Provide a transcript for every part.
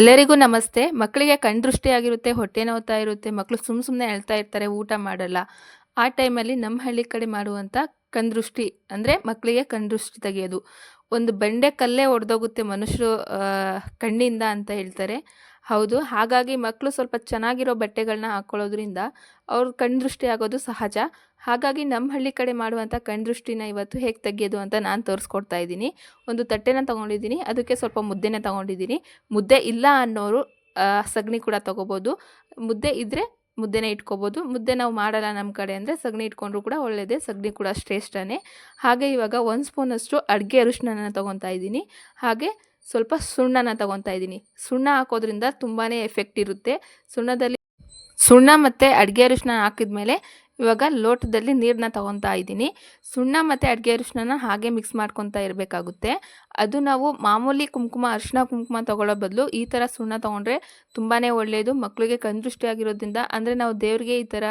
ಎಲ್ಲರಿಗೂ ನಮಸ್ತೆ. ಮಕ್ಕಳಿಗೆ ಕಣ್ದೃಷ್ಟಿ ಆಗಿರುತ್ತೆ, ಹೊಟ್ಟೆ ನೋವ್ತಾ ಇರುತ್ತೆ ಮಕ್ಕಳು ಸುಮ್ಮ ಸುಮ್ಮನೆ ಅಳ್ತಾ ಇರ್ತಾರೆ, ಊಟ ಮಾಡಲ್ಲ. ಆ ಟೈಮಲ್ಲಿ ನಮ್ಮ ಹಳ್ಳಿ ಕಡೆ ಮಾಡುವಂಥ ಕಣ್ದೃಷ್ಟಿ ಅಂದರೆ ಮಕ್ಕಳಿಗೆ ಕಣ್ದೃಷ್ಟಿ ತೆಗೆಯೋದು. ಒಂದು ಬಂಡೆ ಕಲ್ಲೇ ಒಡೆದೋಗುತ್ತೆ ಮನುಷ್ಯರು ಕಣ್ಣಿಂದ ಅಂತ ಹೇಳ್ತಾರೆ. ಹೌದು, ಹಾಗಾಗಿ ಮಕ್ಕಳು ಸ್ವಲ್ಪ ಚೆನ್ನಾಗಿರೋ ಬಟ್ಟೆಗಳನ್ನ ಹಾಕ್ಕೊಳ್ಳೋದ್ರಿಂದ ಅವ್ರ ಕಣ್ದೃಷ್ಟಿ ಆಗೋದು ಸಹಜ. ಹಾಗಾಗಿ ನಮ್ಮ ಹಳ್ಳಿ ಕಡೆ ಮಾಡುವಂಥ ಕಣ್ದೃಷ್ಟಿನ ಇವತ್ತು ಹೇಗೆ ತೆಗೆಯೋದು ಅಂತ ನಾನು ತೋರಿಸ್ಕೊಡ್ತಾ ಇದ್ದೀನಿ. ಒಂದು ತಟ್ಟೆನ ತೊಗೊಂಡಿದ್ದೀನಿ, ಅದಕ್ಕೆ ಸ್ವಲ್ಪ ಮುದ್ದೆನ ತೊಗೊಂಡಿದ್ದೀನಿ. ಮುದ್ದೆ ಇಲ್ಲ ಅನ್ನೋರು ಸಗಣಿ ಕೂಡ ತೊಗೋಬೋದು. ಮುದ್ದೆ ಇದ್ದರೆ ಮುದ್ದೆನೇ ಇಟ್ಕೋಬೋದು. ಮುದ್ದೆ ನಾವು ಮಾಡಲ್ಲ ನಮ್ಮ ಕಡೆ ಅಂದರೆ ಸಗಣಿ ಇಟ್ಕೊಂಡ್ರು ಕೂಡ ಒಳ್ಳೆಯದೇ ಸಗಣಿ ಕೂಡ ಶ್ರೇಷ್ಠನೇ. ಹಾಗೆ ಇವಾಗ ಒಂದು ಸ್ಪೂನಷ್ಟು ಅಡುಗೆ ಅರಿಶಿನ ತೊಗೊತಾ ಇದ್ದೀನಿ. ಹಾಗೆ ಸ್ವಲ್ಪ ಸುಣ್ಣನ ತಗೊತಾ ಇದ್ದೀನಿ. ಸುಣ್ಣ ಹಾಕೋದ್ರಿಂದ ತುಂಬಾ ಎಫೆಕ್ಟ್ ಇರುತ್ತೆ. ಸುಣ್ಣದಲ್ಲಿ ಸುಣ್ಣ ಮತ್ತು ಅಡುಗೆ ಅರಿಶಿನ ಹಾಕಿದ್ಮೇಲೆ ಇವಾಗ ಲೋಟದಲ್ಲಿ ನೀರನ್ನ ತೊಗೊತಾ ಇದ್ದೀನಿ. ಸುಣ್ಣ ಮತ್ತು ಅಡುಗೆ ಅರಿಶಿನ ಹಾಗೆ ಮಿಕ್ಸ್ ಮಾಡ್ಕೊತಾ ಇರಬೇಕಾಗುತ್ತೆ. ಅದು ನಾವು ಮಾಮೂಲಿ ಕುಂಕುಮ ಅರಿಶಿನ ಕುಂಕುಮ ತೊಗೊಳ್ಳೋ ಬದಲು ಈ ಥರ ಸುಣ್ಣ ತೊಗೊಂಡ್ರೆ ತುಂಬಾ ಒಳ್ಳೆಯದು ಮಕ್ಕಳಿಗೆ ಕಂದೃಷ್ಟಿ ಆಗಿರೋದ್ರಿಂದ ಅಂದರೆ ನಾವು ದೇವರಿಗೆ ಈ ಥರ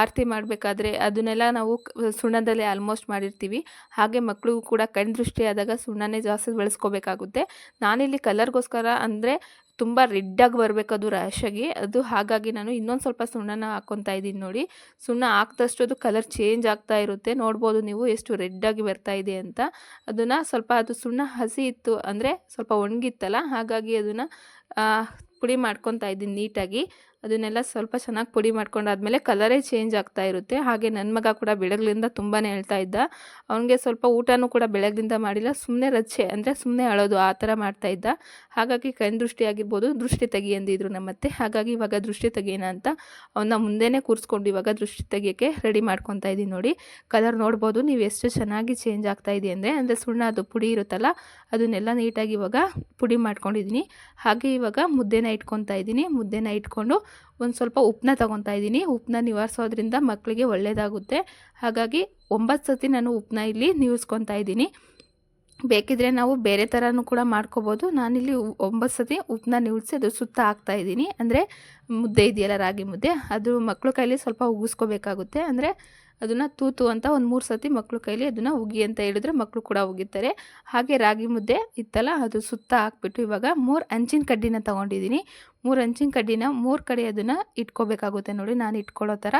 ಆರತಿ ಮಾಡಬೇಕಾದ್ರೆ ಅದನ್ನೆಲ್ಲ ನಾವು ಸುಣ್ಣದಲ್ಲೇ ಆಲ್ಮೋಸ್ಟ್ ಮಾಡಿರ್ತೀವಿ. ಹಾಗೆ ಮಕ್ಕಳಿಗೂ ಕೂಡ ಕಣ್ದೃಷ್ಟಿ ಆದಾಗ ಸುಣ್ಣನೇ ಜಾಸ್ತಿ ಬಳಸ್ಕೋಬೇಕಾಗುತ್ತೆ. ನಾನಿಲ್ಲಿ ಕಲರ್ಗೋಸ್ಕರ ಅಂದರೆ ತುಂಬ ರೆಡ್ಡಾಗಿ ಬರಬೇಕು ಅದು ರ್ಯಾಶಾಗಿ ಅದು ಹಾಗಾಗಿ ನಾನು ಇನ್ನೊಂದು ಸ್ವಲ್ಪ ಸುಣ್ಣನ ಹಾಕ್ಕೊತಾ ಇದ್ದೀನಿ ನೋಡಿ. ಸುಣ್ಣ ಹಾಕ್ದಷ್ಟು ಅದು ಕಲರ್ ಚೇಂಜ್ ಆಗ್ತಾ ಇರುತ್ತೆ. ನೋಡ್ಬೋದು ನೀವು ಎಷ್ಟು ರೆಡ್ಡಾಗಿ ಬರ್ತಾ ಇದೆ ಅಂತ. ಅದನ್ನು ಸ್ವಲ್ಪ ಅದು ಸುಣ್ಣ ಹಸಿ ಇತ್ತು ಅಂದರೆ ಸ್ವಲ್ಪ ಒಣಗಿತ್ತಲ್ಲ, ಹಾಗಾಗಿ ಅದನ್ನು ಪುಡಿ ಮಾಡ್ಕೊತಾ ಇದ್ದೀನಿ ನೀಟಾಗಿ. ಅದನ್ನೆಲ್ಲ ಸ್ವಲ್ಪ ಚೆನ್ನಾಗಿ ಪುಡಿ ಮಾಡ್ಕೊಂಡಾದ್ಮೇಲೆ ಕಲರೇ ಚೇಂಜ್ ಆಗ್ತಾ ಇರುತ್ತೆ. ಹಾಗೆ ನನ್ನ ಮಗ ಕೂಡ ಬೆಳಗ್ಲಿಂದ ತುಂಬಾ ಹೇಳ್ತಾ ಇದ್ದ. ಅವನಿಗೆ ಸ್ವಲ್ಪ ಊಟನೂ ಕೂಡ ಬೆಳಗ್ಲಿಂದ ಮಾಡಿಲ್ಲ. ಸುಮ್ಮನೆ ರಚ್ಚೆ ಅಂದರೆ ಸುಮ್ಮನೆ ಅಳೋದು, ಆ ಥರ ಮಾಡ್ತಾ ಇದ್ದ. ಹಾಗಾಗಿ ಕಣ್ ದೃಷ್ಟಿ ಆಗಿರ್ಬೋದು, ದೃಷ್ಟಿ ತೆಗಿ ಅಂದಿದ್ರು ನಮ್ಮತ್ತೆ. ಹಾಗಾಗಿ ಇವಾಗ ದೃಷ್ಟಿ ತೆಗಿಯೋಣ ಅಂತ ಅವನ್ನ ಮುಂದೆನೇ ಕೂರಿಸ್ಕೊಂಡು ಇವಾಗ ದೃಷ್ಟಿ ತೆಗಿಯೋಕ್ಕೆ ರೆಡಿ ಮಾಡ್ಕೊತಾ ಇದ್ದೀನಿ ನೋಡಿ. ಕಲರ್ ನೋಡ್ಬೋದು, ನೀವು ಎಷ್ಟು ಚೆನ್ನಾಗಿ ಚೇಂಜ್ ಆಗ್ತಾ ಇದೆ ಅಂದರೆ ಅಂದರೆ ಸುಣ್ಣ ಅದು ಪುಡಿ ಇರುತ್ತಲ್ಲ, ಅದನ್ನೆಲ್ಲ ನೀಟಾಗಿ ಇವಾಗ ಪುಡಿ ಮಾಡ್ಕೊಂಡಿದ್ದೀನಿ ಹಾಗೆ ಇವಾಗ ಮುದ್ದೆನ ಇಟ್ಕೊತಾ ಇದ್ದೀನಿ. ಮುದ್ದೆನ ಇಟ್ಕೊಂಡು ಒಂದು ಸ್ವಲ್ಪ ಉಪ್ಪನ್ನ ತೊಗೊತಾ ಇದ್ದೀನಿ. ಉಪ್ಪನ್ನ ನಿವಾರಿಸೋದ್ರಿಂದ ಮಕ್ಕಳಿಗೆ ಒಳ್ಳೆಯದಾಗುತ್ತೆ ಹಾಗಾಗಿ ಒಂಬತ್ತು ಸತಿ ನಾನು ಉಪ್ಪನ್ನ ಇಲ್ಲಿ ನಿವಿಸ್ಕೊತಾ ಇದ್ದೀನಿ. ಬೇಕಿದ್ರೆ ನಾವು ಬೇರೆ ಥರನೂ ಕೂಡ ಮಾಡ್ಕೋಬೋದು. ನಾನಿಲ್ಲಿ ಒಂಬತ್ತು ಸತಿ ಉಪ್ಪನ್ನ ನಿವಿಸಿ ಅದು ಸುತ್ತ ಹಾಕ್ತಾ ಇದ್ದೀನಿ. ಅಂದರೆ ಮುದ್ದೆ ಇದೆಯಲ್ಲ ರಾಗಿ ಮುದ್ದೆ, ಅದು ಮಕ್ಕಳ ಕೈಲಿ ಸ್ವಲ್ಪ ಉಗಿಸ್ಕೋಬೇಕಾಗುತ್ತೆ. ಅಂದರೆ ಅದನ್ನು ತೂತು ಅಂತ ಒಂದು ಮೂರು ಸತಿ ಮಕ್ಕಳು ಕೈಲಿ ಅದನ್ನು ಉಗಿ ಅಂತ ಹೇಳಿದ್ರೆ ಮಕ್ಕಳು ಕೂಡ ಉಗಿತಾರೆ. ಹಾಗೆ ರಾಗಿ ಮುದ್ದೆ ಇತ್ತಲ್ಲ, ಅದು ಸುತ್ತ ಹಾಕ್ಬಿಟ್ಟು ಇವಾಗ ಮೂರು ಅಂಚಿನ ಕಡ್ಡಿನ ತೊಗೊಂಡಿದ್ದೀನಿ ಮೂರು ಅಂಚಿನ ಕಡ್ಡಿನ ಮೂರು ಕಡೆ ಅದನ್ನು ಇಟ್ಕೋಬೇಕಾಗುತ್ತೆ ನೋಡಿ, ನಾನು ಇಟ್ಕೊಳ್ಳೋ ಥರ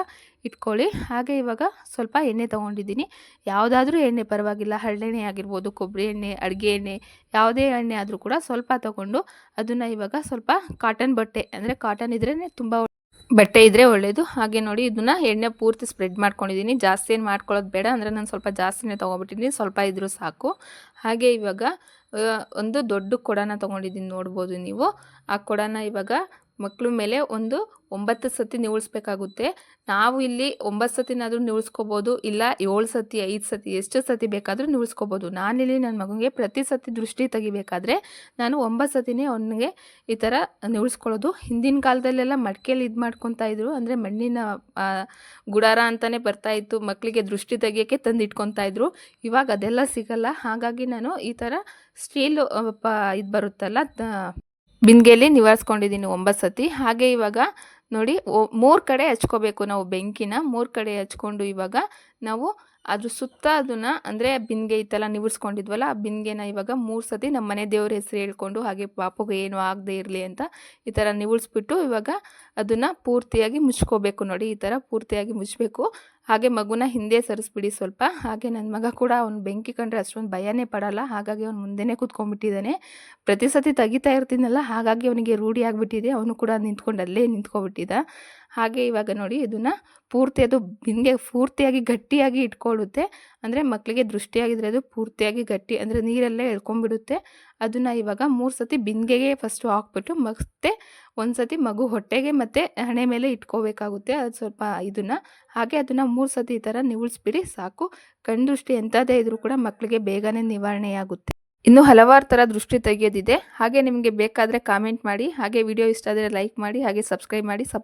ಇಟ್ಕೊಳ್ಳಿ. ಹಾಗೆ ಇವಾಗ ಸ್ವಲ್ಪ ಎಣ್ಣೆ ತೊಗೊಂಡಿದ್ದೀನಿ ಯಾವುದಾದ್ರೂ ಎಣ್ಣೆ, ಪರವಾಗಿಲ್ಲ ಹಳ್ಳೆಣ್ಣೆ ಆಗಿರ್ಬೋದು ಕೊಬ್ಬರಿ ಎಣ್ಣೆ, ಅಡುಗೆ ಎಣ್ಣೆ, ಯಾವುದೇ ಎಣ್ಣೆ ಆದರೂ ಕೂಡ ಸ್ವಲ್ಪ ತೊಗೊಂಡು ಅದನ್ನು ಇವಾಗ ಸ್ವಲ್ಪ ಕಾಟನ್ ಬಟ್ಟೆ, ಅಂದರೆ ಕಾಟನ್ ಇದ್ರೇ ತುಂಬ ಬಟ್ಟೆ ಇದ್ದರೆ ಒಳ್ಳೆಯದು ಹಾಗೆ ನೋಡಿ ಇದನ್ನ ಎಣ್ಣೆ ಪೂರ್ತಿ ಸ್ಪ್ರೆಡ್ ಮಾಡ್ಕೊಂಡಿದ್ದೀನಿ. ಜಾಸ್ತಿ ಏನು ಮಾಡ್ಕೊಳ್ಳೋದು ಬೇಡ. ಅಂದರೆ ನಾನು ಸ್ವಲ್ಪ ಜಾಸ್ತಿನೇ ತೊಗೊಬಿಟ್ಟಿದ್ದೀನಿ ಸ್ವಲ್ಪ ಇದ್ರೂ ಸಾಕು. ಹಾಗೆ ಇವಾಗ ಒಂದು ದೊಡ್ಡ ಕೊಡನ ತೊಗೊಂಡಿದ್ದೀನಿ ನೋಡ್ಬೋದು ನೀವು. ಆ ಕೊಡನ ಇವಾಗ ಮಕ್ಳ ಮೇಲೆ ಒಂದು ಒಂಬತ್ತು ಸತಿ ನಿವಳಿಸ್ಬೇಕಾಗುತ್ತೆ. ನಾವು ಇಲ್ಲಿ ಒಂಬತ್ತು ಸತಿನಾದರೂ ನಿವಳಿಸ್ಕೋಬೋದು, ಇಲ್ಲ ಏಳು ಸತಿ, ಐದು ಸತಿ, ಎಷ್ಟು ಸತಿ ಬೇಕಾದರೂ ನಿವಳಿಸ್ಕೋಬೋದು. ನಾನಿಲ್ಲಿ ನನ್ನ ಮಗನಿಗೆ ಪ್ರತಿ ಸತಿ ದೃಷ್ಟಿ ತೆಗಿಬೇಕಾದ್ರೆ ನಾನು ಒಂಬತ್ತು ಸತಿನೇ ಅವನಿಗೆ ಈ ಥರ ನಿವಳಿಸ್ಕೊಳ್ಳೋದು. ಹಿಂದಿನ ಕಾಲದಲ್ಲೆಲ್ಲ ಮಡಿಕೆಯಲ್ಲಿ ಇದು ಮಾಡ್ಕೊತಾ ಇದ್ರು. ಅಂದರೆ ಮಣ್ಣಿನ ಗುಡಾರ ಅಂತಲೇ ಬರ್ತಾ ಇತ್ತು. ಮಕ್ಕಳಿಗೆ ದೃಷ್ಟಿ ತೆಗಿಯೋಕ್ಕೆ ತಂದು ಇಟ್ಕೊತಾ ಇದ್ರು. ಇವಾಗ ಅದೆಲ್ಲ ಸಿಗಲ್ಲ. ಹಾಗಾಗಿ ನಾನು ಈ ಥರ ಸ್ಟೀಲ್ ಇದು ಬರುತ್ತಲ್ಲ ಬಿಂದಿಗೆಯಲ್ಲಿ ನಿವಾರಿಸ್ಕೊಂಡಿದ್ದೀನಿ ಒಂಬತ್ತು ಸತಿ. ಹಾಗೆ ಇವಾಗ ನೋಡಿ ಮೂರು ಕಡೆ ಹಚ್ಕೋಬೇಕು ನಾವು ಬೆಂಕಿನ. ಮೂರು ಕಡೆ ಹಚ್ಕೊಂಡು ಇವಾಗ ನಾವು ಅದ್ರ ಸುತ್ತ ಅದನ್ನು ಅಂದರೆ ಬಿಂದಿಗೆ ಇತ್ತಲ್ಲ ನಿವಿಸ್ಕೊಂಡಿದ್ವಲ್ಲ ಆ ಬಿಂದಿಗೆನ ಇವಾಗ ಮೂರು ಸತಿ ನಮ್ಮ ಮನೆ ದೇವ್ರ ಹೆಸರು ಹೇಳ್ಕೊಂಡು ಹಾಗೆ ಪಾಪಗೆ ಏನು ಆಗದೆ ಇರಲಿ ಅಂತ ಈ ಥರ ನಿವುಳಿಸ್ಬಿಟ್ಟು ಇವಾಗ ಅದನ್ನು ಪೂರ್ತಿಯಾಗಿ ಮುಚ್ಕೋಬೇಕು ನೋಡಿ, ಈ ಥರ ಪೂರ್ತಿಯಾಗಿ ಮುಚ್ಚಬೇಕು ಹಾಗೆ ಮಗುನ ಹಿಂದೆ ಸರಿಸ್ಬಿಡಿ ಸ್ವಲ್ಪ. ಹಾಗೆ ನನ್ನ ಮಗ ಕೂಡ ಅವ್ನು ಬೆಂಕಿ ಕಂಡ್ರೆ ಅಷ್ಟೊಂದು ಭಯನೇ ಪಡಲ್ಲ. ಹಾಗಾಗಿ ಅವ್ನು ಮುಂದೆನೇ ಕೂತ್ಕೊಂಡ್ಬಿಟ್ಟಿದ್ದಾನೆ. ಪ್ರತಿ ಸತಿ ತೆಗಿತಾ ಇರ್ತೀನಲ್ಲ, ಹಾಗಾಗಿ ಅವನಿಗೆ ರೂಢಿ ಆಗಿಬಿಟ್ಟಿದೆ. ಅವನು ಕೂಡ ನಿಂತ್ಕೊಂಡು ಅಲ್ಲೇ ನಿಂತ್ಕೊಬಿಟ್ಟಿದ್ದ. ಹಾಗೆ ಇವಾಗ ನೋಡಿ, ಇದನ್ನು ಪೂರ್ತಿ ಅದು ಹಿಂಗೆ ಪೂರ್ತಿಯಾಗಿ ಗಟ್ಟಿಯಾಗಿ ಇಟ್ಕೊಳ್ಳುತ್ತೆ ಅಂದರೆ ಮಕ್ಕಳಿಗೆ ದೃಷ್ಟಿಯಾಗಿದ್ರೆ ಅದು ಪೂರ್ತಿಯಾಗಿ ಗಟ್ಟಿ, ಅಂದರೆ ನೀರಲ್ಲೇ ಎಳ್ಕೊಂಡ್ಬಿಡುತ್ತೆ. ಅದನ್ನು ಇವಾಗ ಮೂರು ಸತಿ ಬಿಂದಿಗೆಗೆ ಫಸ್ಟು ಹಾಕ್ಬಿಟ್ಟು ಮತ್ತೆ ಒಂದು ಸತಿ ಮಗು ಹೊಟ್ಟೆಗೆ ಮತ್ತು ಹಣೆ ಮೇಲೆ ಇಟ್ಕೋಬೇಕಾಗುತ್ತೆ. ಅದು ಸ್ವಲ್ಪ ಇದನ್ನು. ಹಾಗೆ ಅದನ್ನು ಮೂರು ಸತಿ ಈ ಥರ ನಿವಳಿಸ್ಬಿಡಿ, ಸಾಕು. ಕಣ್ದೃಷ್ಟಿ ಎಂಥದ್ದೇ ಇದ್ರೂ ಕೂಡ ಮಕ್ಕಳಿಗೆ ಬೇಗನೆ ನಿವಾರಣೆಯಾಗುತ್ತೆ. ಇನ್ನು ಹಲವಾರು ಥರ ದೃಷ್ಟಿ ತೆಗೆಯೋದಿದೆ ಹಾಗೆ ನಿಮಗೆ ಬೇಕಾದರೆ ಕಾಮೆಂಟ್ ಮಾಡಿ, ಹಾಗೆ ವಿಡಿಯೋ ಇಷ್ಟ ಆದರೆ ಲೈಕ್ ಮಾಡಿ, ಹಾಗೆ ಸಬ್ಸ್ಕ್ರೈಬ್ ಮಾಡಿ ಸಪ್